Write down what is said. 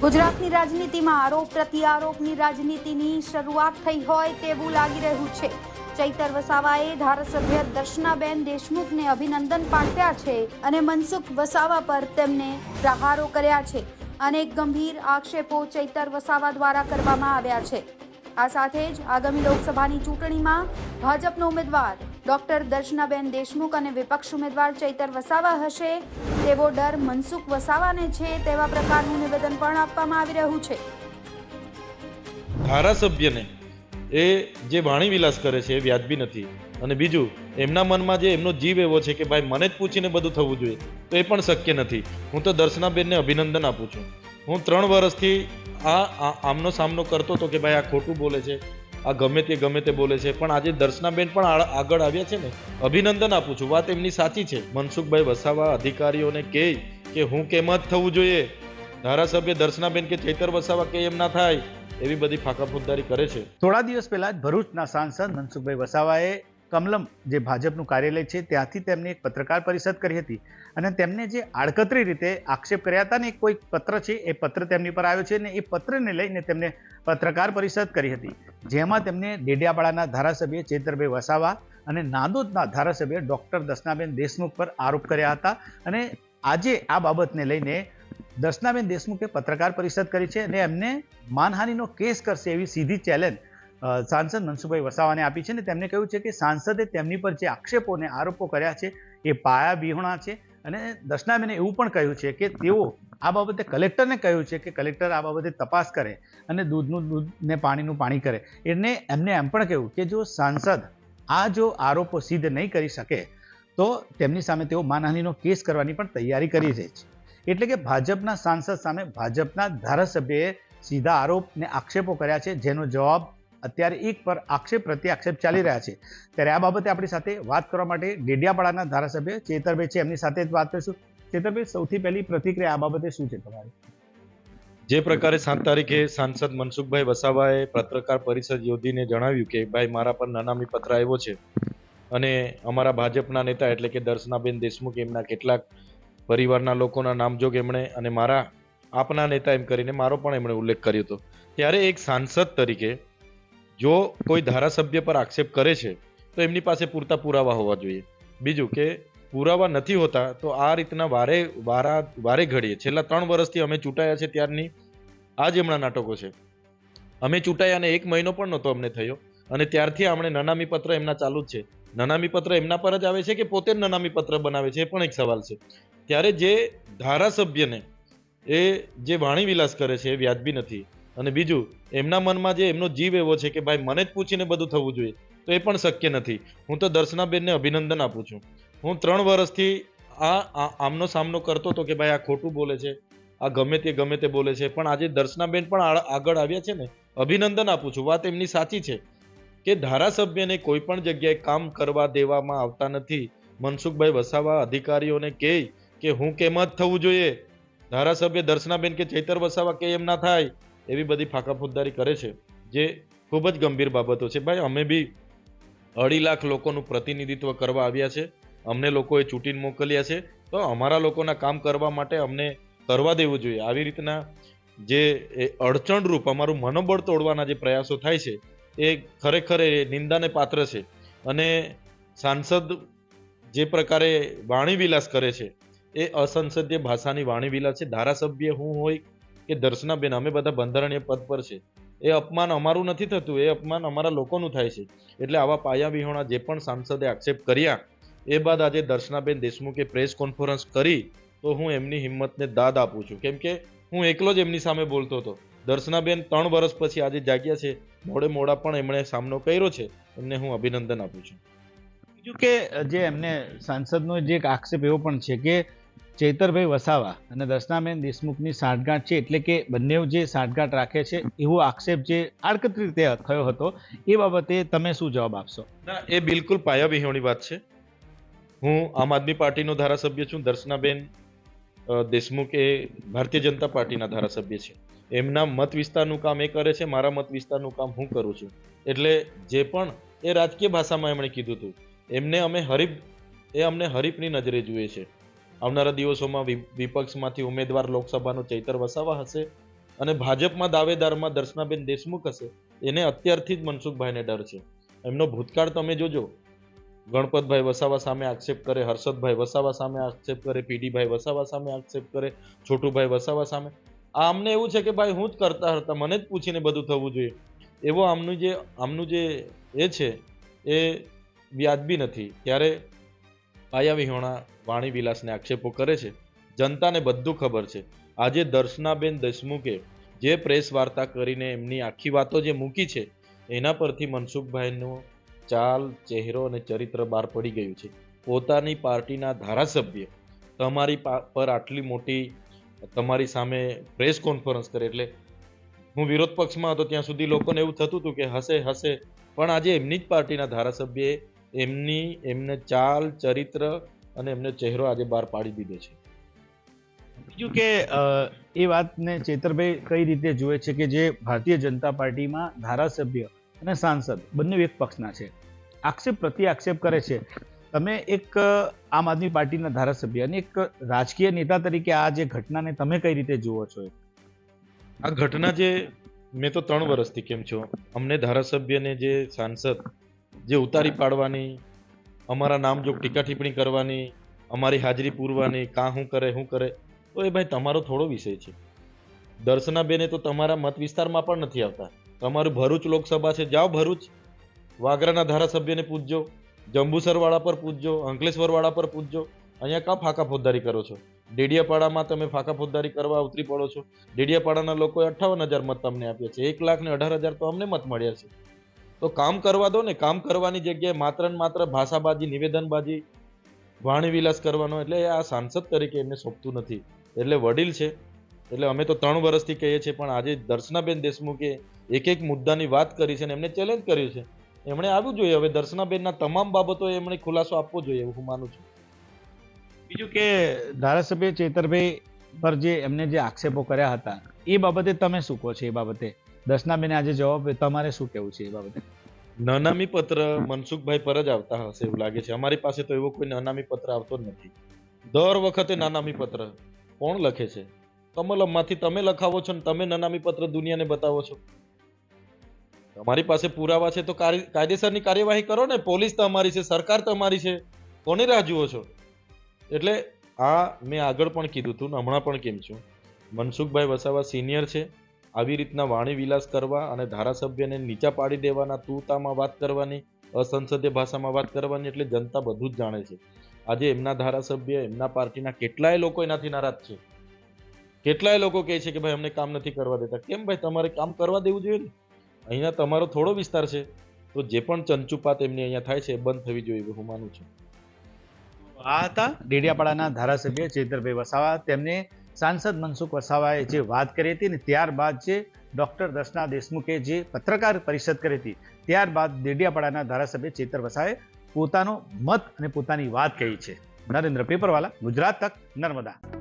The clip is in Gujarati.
ગુજરાતની રાજનીતિમાં આરોપ, પ્રત્યારોપની રાજનીતિની શરૂઆત થઈ હોય તેવું લાગી રહ્યું છે. ચૈતર વસાવાએ ધારાસભ્ય દર્શનાબેન દેશમુખને અભિનંદન પાઠવ્યા છે અને મનસુખ વસાવા પર તેમને પ્રહારો કર્યા છે. અનેક ગંભીર આક્ષેપો ચૈતર વસાવા દ્વારા કરવામાં આવ્યા છે. આ સાથે જ આગામી લોકસભાની ચૂંટણીમાં ભાજપનો ઉમેદવાર ડોક્ટર દર્શનાબેન દેશમુખ અને વિપક્ષ ઉમેદવાર ચૈતર વસાવા હશે. તેવો ડર મનસુખ વસાવાને છે, તેવા પ્રકારનું નિવેદન પણ આપવામાં આવી રહ્યું છે. ધારાસભ્યને એ જે વાણી વિલાસ કરે છે એ વ્યાજબી નથી. અને બીજું, એમના મનમાં જે એમનો જીવ એવો છે કે ભાઈ મને જ પૂછીને બધું થવું જોઈએ, તો એ પણ શક્ય નથી. હું તો દર્શનાબેનને અભિનંદન આપું છું. હું ત્રણ વર્ષથી આ આમનો સામનો કરતો હતો કે ભાઈ આ ખોટું બોલે છે. આ ગમે તે ગમે તે બોલે છે. પણ આજે દર્શનાબેન પણ આગળ આવ્યા છે ને. અભિનંદન આપું છું. વાત એમની સાચી છે. મનસુખભાઈ વસાવા અધિકારીઓને કહે કે હું કેમ જ થવું જોઈએ? ધારાસભ્ય દર્શનાબેન કે ચૈતર વસાવા કે એમ ના થાય, એવી બધી ફાંકાફુદ્દારી કરે છે. થોડા દિવસ પહેલા જ ભરૂચના સાંસદ મનસુખભાઈ વસાવાએ કમલમ, જે ભાજપનું કાર્યાલય છે, ત્યાંથી તેમની એક પત્રકાર પરિષદ કરી હતી. અને તેમને જે આડકતરી રીતે આક્ષેપ કર્યા હતા ને કોઈ પત્ર છે, એ પત્ર તેમની પર આવ્યો છે અને એ પત્રને લઈને તેમને પત્રકાર પરિષદ કરી હતી. જેમાં તેમને ડેડિયાપાડાના ધારાસભ્ય ચેતરભાઈ વસાવા અને નાંદોદના ધારાસભ્ય ડૉક્ટર દર્શનાબેન દેશમુખ પર આરોપ કર્યા હતા. અને આજે આ બાબતને લઈને દર્શનાબેન દેશમુખે પત્રકાર પરિષદ કરી છે અને એમને માનહાનિનો કેસ કરશે એવી સીધી ચેલેન્જ સાંસદ મનસુખભાઈ વસાવાને આપી છે ને તેમને કહ્યું છે કે સાંસદે તેમની પર જે આક્ષેપો અને આરોપો કર્યા છે, એ પાયા વિહોણા છે અને દર્શનાબેને એવું પણ કહ્યું છે કે તેઓ આ બાબતે કલેક્ટરને કહ્યું છે કે કલેક્ટર આ બાબતે તપાસ કરે અને દૂધનું દૂધ ને પાણીનું પાણી કરે. એને એમને એમ પણ કહ્યું કે જો સાંસદ આ જો આરોપો સિદ્ધ નહીં કરી શકે, તો તેમની સામે તેઓ માનહાનિનો કેસ કરવાની પણ તૈયારી કરી રહી છે. એટલે કે ભાજપના સાંસદ સામે ભાજપના ધારાસભ્યએ સીધા આરોપ ને આક્ષેપો કર્યા છે, જેનો જવાબ અત્યારે એક પર આક્ષેપ પ્રત્યે આક્ષેપ ચાલી રહ્યા છે. ત્યારે આ બાબતે આપણી સાથે વાત કરવા માટે ડેડિયાપાડાના ધારાસભ્ય ચેતરભાઈ છે. એમની સાથે જ વાત કરીશું. ચેતરભાઈ, સૌથી પહેલી પ્રતિક્રિયા આ બાબતે શું છે તમારી? જે પ્રકારે સાત તારીખે સાંસદ મનસુખભાઈ વસાવાએ પત્રકાર પરિષદ યોજીને જણાવ્યું કે, ભાઈ, મારા પર નાનામી પત્ર આવ્યો છે અને અમારા ભાજપના નેતા એટલે કે દર્શનાબેન દેશમુખ એમના કેટલાક પરિવારના લોકોના નામજોગ એમણે અને મારા આપના નેતા એમ કરીને મારો પણ એમણે ઉલ્લેખ કર્યો હતો. ત્યારે એક સાંસદ તરીકે જો કોઈ ધારાસભ્ય પર આક્ષેપ કરે છે, તો એમની પાસે પૂરતા પુરાવા હોવા જોઈએ. બીજું કે, પુરાવા નથી હોતા, તો આ રીતના વારે, વારા, વારે ઘડીએ, છેલ્લા ત્રણ વર્ષથી અમે ચૂંટાયા છે ત્યારની આ જ એમના નાટકો છે. અમે ચૂંટાયા અને એક મહિનો પણ નહોતો અમને થયો, અને ત્યારથી આપણે નનામી પત્ર એમના ચાલુ જ છે. નનામી પત્ર એમના પર જ આવે છે કે પોતે જ નનામી પત્ર બનાવે છે એ પણ એક સવાલ છે. ત્યારે જે ધારાસભ્યને, એ જે વાણી વિલાસ કરે છે એ વ્યાજબી નથી. અને બીજું, એમના મનમાં જે એમનો જીવ એવો છે કે ભાઈ મને જ પૂછીને બધું થવું જોઈએ, તો એ પણ શક્ય નથી. હું તો દર્શનાબેનને અભિનંદન આપું છું. હું ત્રણ વર્ષથી આ આમનો સામનો કરતો હતો કે ભાઈ આ ખોટું બોલે છે, આ ગમે તે ગમે તે બોલે છે, પણ આજે દર્શનાબેન પણ આગળ આવ્યા છે ને, અભિનંદન આપું છું. વાત એમની સાચી છે કે ધારાસભ્યને કોઈ પણ જગ્યાએ કામ કરવા દેવામાં આવતા નથી. મનસુખભાઈ વસાવા અધિકારીઓને કહે કે હું કેમ જ થવું જોઈએ? ધારાસભ્ય દર્શનાબેન કે ચૈતર વસાવા કે એમ ના થાય. એવી બધી ફાંકાફુદ્દારી કરે છે, જે ખૂબ જ ગંભીર બાબતો છે. ભાઈ, અમે બી અઢી લાખ લોકોનું પ્રતિનિધિત્વ કરવા આવ્યા છે. અમને લોકોએ ચૂંટીને મોકલ્યા છે. તો અમારા લોકોના કામ કરવા માટે અમને કરવા દેવું જોઈએ. આવી રીતના જે અડચણરૂપ અમારું મનોબળ તોડવાના જે પ્રયાસો થાય છે, એ ખરેખર એ નિંદાને પાત્ર છે. અને સાંસદ જે પ્રકારે વાણીવિલાસ કરે છે, એ અસંસદીય ભાષાની વાણીવિલાસ છે. ધારાસભ્ય હું હોય કે દર્શનાબેન અમે બધા બંધારણીય પદ પર છે. એ અપમાન અમારું નથી થતું, એ અપમાન અમારા લોકોનું થાય છે. એટલે આવા પાયા વિહોણા જે પણ સાંસદે આક્ષેપ કર્યા, એ બાદ આજે દર્શનાબેન દેશમુખે પ્રેસ કોન્ફરન્સ કરી, તો હું એમની હિંમતને દાદ આપું છું. કેમ કે હું એકલો જ એમની સામે બોલતો હતો. દર્શનાબેન ત્રણ વર્ષ પછી આજે જાગ્યા છે. મોડે મોડા પણ એમણે સામનો કર્યો છે. એમને હું અભિનંદન આપું છું. બીજું કે જે એમને સાંસદનો જે એક આક્ષેપ એવો પણ છે કે ચૈતરભાઈ વસાવા અને દર્શનાબેન દેશમુખની સાંઠગાંઠ છે એટલે કે બંને જે સાંઠગાંઠ રાખે છે, એવો આક્ષેપ જે આડકતરી રીતે થયો હતો, એ બાબતે તમે શું જવાબ આપશો? ના, એ બિલકુલ પાયાવિહોણી વાત છે. હું આમ આદમી પાર્ટીનો ધારાસભ્ય છું, દર્શનાબેન દેશમુખ એ ભારતીય જનતા પાર્ટીના ધારાસભ્ય છે. એમના મત વિસ્તારનું કામ એ કરે છે, મારા મત વિસ્તારનું કામ હું કરું છું. એટલે જે પણ એ રાજકીય ભાષામાં એમણે કીધું હતું, એમને અમે હરીફ, એ અમને હરીફની નજરે જુએ છે. આવનારા દિવસોમાં વિપક્ષમાંથી ઉમેદવાર લોકસભાનો ચૈતર વસાવા હશે અને ભાજપમાં દાવેદારમાં દર્શનાબેન દેશમુખ હશે. એને અત્યારથી જ મનસુખભાઈને ડર છે. એમનો ભૂતકાળ તમે જોજો. ગણપતભાઈ વસાવા સામે આક્ષેપ કરે, હર્ષદભાઈ વસાવા સામે આક્ષેપ કરે, પીડીભાઈ વસાવા સામે આક્ષેપ કરે, છોટુભાઈ વસાવા સામે. આ અમને એવું છે કે ભાઈ હું જ કરતા હતા, મને જ પૂછીને બધું થવું જોઈએ. એવો આમનું જે આમનું જે એ છે, એ વ્યાજબી નથી. ત્યારે પાયા વિહોણા વાણી વિલાસને આક્ષેપો કરે છે. જનતાને બધું ખબર છે. આજે દર્શનાબેન દેશમુખે જે પ્રેસ વાર્તા કરીને એમની આખી વાતો જે મૂકી છે, એના પરથી મનસુખભાઈનો ચાલ, ચહેરો અને ચરિત્ર બહાર પડી ગયું છે. પોતાની પાર્ટીના ધારાસભ્ય તમારી પર આટલી મોટી, તમારી સામે પ્રેસ કોન્ફરન્સ કરે એટલે હું વિરોધ પક્ષમાં હતો, ત્યાં સુધી લોકોને એવું થતું હતું કે હશે હશે પણ આજે એમની જ પાર્ટીના ધારાસભ્યએ એમની એમને ચાલ ચરિત્ર અને એમનો ચહેરો આજે બહાર પાડી દીધો છે. બીજું કે એ વાતને ચેતરભાઈ કઈ રીતે જુએ છે કે જે ભારતીય જનતા પાર્ટીમાં ધારાસભ્ય અને સાંસદ બંને એક પક્ષના છે. આક્ષેપ પ્રતિ આક્ષેપ કરે છે. તમે એક આમ આદમી પાર્ટીના ધારાસભ્ય અને એક રાજકીય નેતા તરીકે આ જે ઘટનાને તમે કઈ રીતે જુઓ છો? આ ઘટના જે મેં તો ત્રણ વર્ષથી કેમ છો? અમને ધારાસભ્યને જે સાંસદ જે ઉતારી પાડવાની અમારા નામ જો ટીકા ટિપ્પણી કરવાની અમારી હાજરી પૂરવાની કાં શું કરે શું કરે તો એ ભાઈ તમારો થોડો વિષય છે. દર્શના બેને તો તમારા મત વિસ્તારમાં પણ નથી આવતા. તમારું ભરૂચ લોકસભા છે જાઓ ભરૂચ. વાગરાના ધારાસભ્યને પૂછજો જંબુસરવાળા પર પૂછજો અંકલેશ્વરવાળા પર પૂછજો અહીંયા કાં ફાંકા ફોજદારી કરો છો? ડેડિયાપાડામાં તમે ફાંકા ફોજદારી કરવા ઉતરી પડો છો. ડેડિયાપાડાના લોકોએ અઠ્ઠાવન હજાર મત તમને આપ્યા છે. એક લાખ ને અઢાર હજાર તો અમને મત મળ્યા છે. તો કામ કરવા દો ને, કામ કરવાની જગ્યાએ માત્ર ને માત્ર ભાષાબાજી, નિવેદનબાજી, વાણી વિલાસ કરવાનો એટલે આ સાંસદ તરીકે એમને સોંપતું નથી. એટલે વડીલ છે. એટલે અમે તો ત્રણ વર્ષથી કહીએ છીએ, પણ આજે દર્શનાબેન દેશમુખે એક એક મુદ્દાની વાત કરી છે અને એમને ચેલેન્જ કર્યું છે. એમણે આવવું જોઈએ. હવે દર્શનાબેનના તમામ બાબતો એમણે ખુલાસો આપવો જોઈએ, એવું હું માનું છું. બીજું કે ધારાસભ્ય ચેતરભાઈ પર જે એમને જે આક્ષેપો કર્યા હતા, એ બાબતે તમે શું કહો છો? એ બાબતે દર્શનાબેને આજે જવાબ તમારે શું કહેવું છે એ બાબતે? નનામી પત્ર મનસુખભાઈ પર જ આવતા હશે એવું લાગે છે. અમારી પાસે તો એવો કોઈ નનામી પત્ર આવતો જ નથી. દર વખતે નાનામી પત્ર કોણ લખે છે? કમલમમાંથી તમે લખાવો છો ને તમે નનામી પત્ર દુનિયાને બતાવો છો. તમારી પાસે પુરાવા છે તો કાયદેસરની કાર્યવાહી કરો ને. પોલીસ તમારી છે, સરકાર તમારી છે. કોને રાહ જુઓ છો? એટલે આ મેં આગળ પણ કીધું હતું હમણાં પણ કેમ છું. મનસુખભાઈ વસાવા સિનિયર છે. આવી રીતના વાણી વિલાસ કરવા અને ધારાસભ્યને નીચા પાડી દેવાના તુતામાં વાત કરવાની અસંસદીય ભાષામાં વાત કરવાની એટલે જનતા બધું જ જાણે છે. આજે એમના ધારાસભ્ય એમના પાર્ટીના કેટલાય લોકો એનાથી નારાજ છે. કેટલાય લોકો કહે છે કે ભાઈ અમને કામ નથી કરવા દેતા. કેમ ભાઈ? તમારે કામ કરવા દેવું જોઈએ ને? અહીંયા તમારો થોડો વિસ્તાર છે. તો જે પણ ચંચુપાત એમની અહીંયા થાય છે એ બંધ થવી જોઈએ એવું હું માનું છું. આ હતા? ડેડિયાપાડાના ધારાસભ્ય ચેતરભાઈ વસાવા. તેમને સાંસદ મનસુખ વસાવાએ જે વાત કરી હતી ને ત્યારબાદ જે ડૉક્ટર દર્શના દેશમુખે જે પત્રકાર પરિષદ કરી હતી, ત્યારબાદ દેડિયાપાડાના ધારાસભ્ય ચેતર વસાએ પોતાનો મત અને પોતાની વાત કહી છે. નરેન્દ્ર પેપરવાલા, ગુજરાત તક નર્મદા.